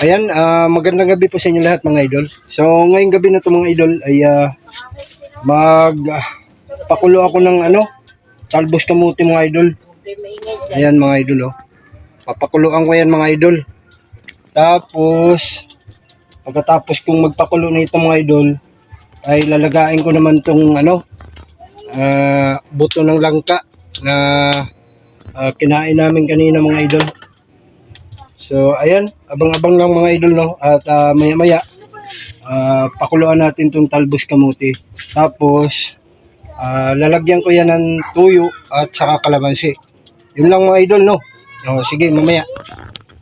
Ayan, ah, magandang gabi po sa inyo lahat mga idol. So ngayong gabi na to mga idol ay ah, mag ah, pakulo ako ng ano, talbos kamuti mga idol. Ayan mga idol oh. Papakuluan ko yan mga idol. Tapos pagkatapos kong magpakulo na ito mga idol ay lalagain ko naman tong ano ah, buto ng langka na ah, kinain namin kanina mga idol. So, ayan, abang-abang lang mga idol, no? At ah, maya-maya, ah, pakuluan natin itong talbos kamuti. Tapos, ah, lalagyan ko yan ng tuyo at saka kalamansi. Yun lang mga idol, no? O, sige, mamaya.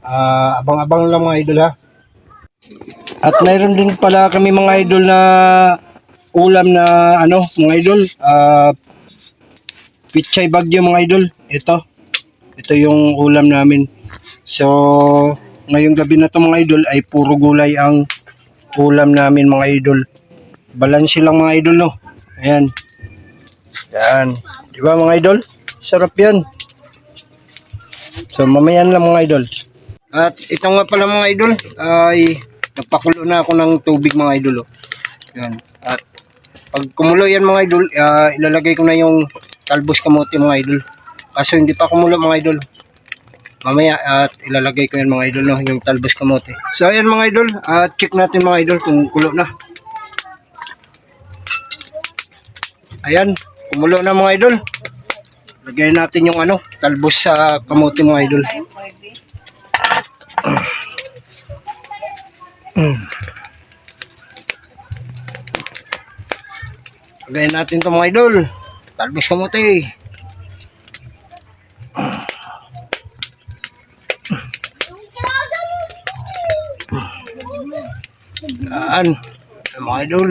Ah, abang-abang lang mga idol, ha? At mayroon din pala kami mga idol na ulam na, ano, mga idol, ah, pichay bagyo mga idol. Ito. Ito yung ulam namin. So, ngayong gabi na to mga idol ay puro gulay ang ulam namin mga idol. Balanse lang mga idol no. Ayan. Yan. Di ba mga idol? Sarap yan. So, mamayan lang mga idol. At ito nga pala mga idol ay nagpakulo na ako ng tubig mga idol. Oh. Yan. At pag kumulo yan mga idol, ah, ilalagay ko na yung talbos kamote mga idol. Kaso hindi pa kumulo mga idol. Mamaya at ilalagay ko yan mga idol no, yung talbos kamote. So ayan mga idol, at check natin mga idol kung kulo na. Ayan, kumulo na mga idol. Lagyan natin yung ano, talbos sa kamote mga idol. Mm. Lagyan natin to mga idol. Talbos kamote. Yan. Mga idol.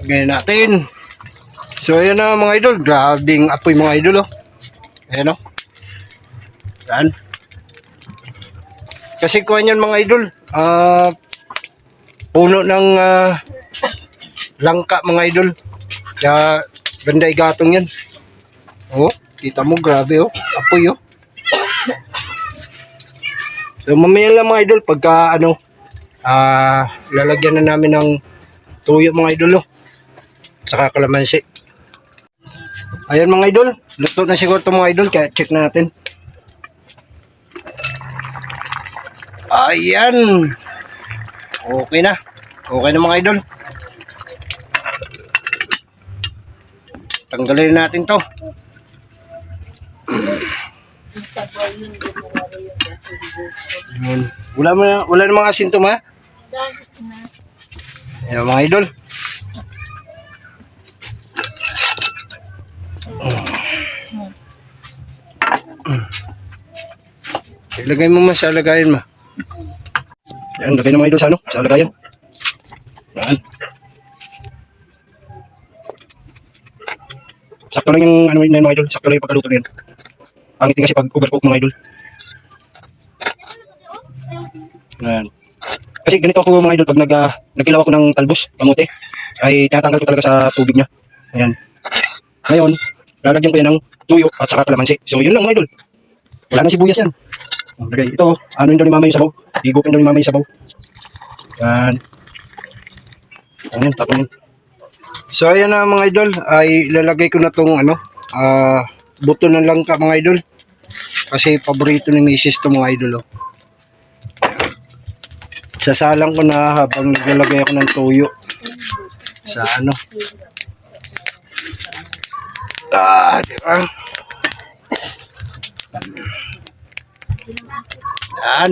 Ganyan natin. So, ayan na mga idol. Grabing apoy mga idol, oh. Ayan, oh. Yan. Kasi kuha niyan mga idol. Ah, puno ng ah, langka mga idol. Kaya, ganda igatong yan. Oh, kita mo, grabe, oh. Apoy, oh. So mamaya lang mga idol pagka ano ah lalagyan na namin ng tuyo mga idol oh. Saka kalamansi. Ayan mga idol, luto na siguro 'to mga idol kaya check natin. Ayan. Okay na. Okay na mga idol. Tanggalin natin 'to. Yun. Wala mo wala namang asin to ma. Ayan mga idol. Ilagay mo ma sa lagayan ma. Yan, lagay na mga idol sa ano? Sa lagayan. Yan. Sakto lang yung ano yun mga idol. Sakto lang yung pagkaluto na yan. Pangit kasi pag overcook mga idol. Yan. Kasi ganito ako mga idol pag nag, uh, nagkilaw ako ng talbos, kamote, ay tinatanggal ko talaga sa tubig niya. Ayan. Ngayon, lalagyan ko yan ng tuyo at saka kalamansi. So yun lang mga idol. Wala nang sibuyas yan. Okay, ito, ano yun daw ni mama yung sabaw? Higupin daw ni mama yung sabaw. Yan. Ayan, tapon yun. So ayan na mga idol, ay ilalagay ko na tong ano, ah, buto ng langka mga idol. Kasi paborito ni Mrs. to mga idol. Oh. Sasalang ko na habang naglalagay ako ng tuyo sa ano. Ah, di ba? Yan.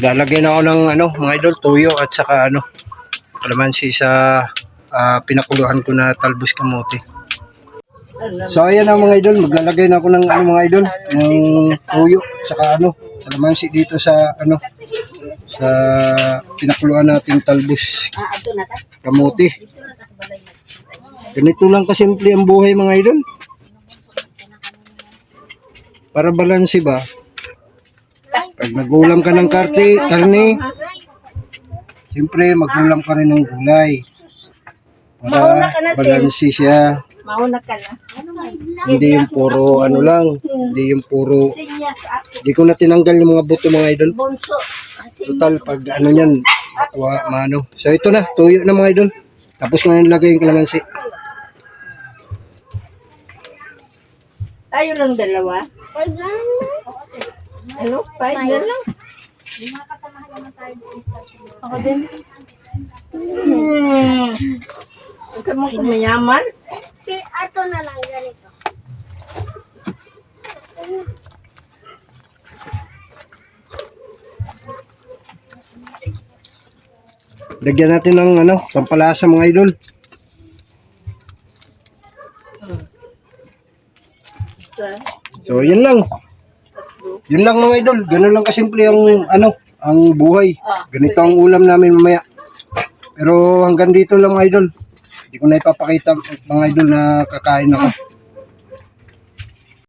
Lalagay na ako ng ano, mga idol, tuyo at saka ano, kalamansi sa ah, pinakuluhan ko na talbos kamote. So ayan na mga idol, maglalagay na ako ng ano mga idol, ng tuyo at saka ano, kalamansi dito sa ano, sa pinakuluan nating talbos kamote. Ganito lang kasimple ang buhay mga idol. Para balanse ba? Pag nagulam ka ng karte, karne, siyempre magulam ka rin ng gulay. Sil. balansi siya. Mauna ka na. Hindi yung puro ano lang. Hindi yung puro... Hindi ko na tinanggal yung mga buto mga idol. Total, pag ano yan, makuha, maano. So ito na, tuyo na mga idol. Tapos ko na nilagay yung kalamansi. Tayo lang dalawa. Ano? Five na lang. Ako din. Hmm. Huwag ka mong kumayaman. Ato na lang ganito. Lagyan natin ng ano, pampalasa mga idol. So, yun lang. Yun lang mga idol. Ganun lang kasimple ang ano, ang buhay. Ganito ang ulam namin mamaya. Pero hanggang dito lang mga idol. Hindi ko na ipapakita mga idol na kakain ako.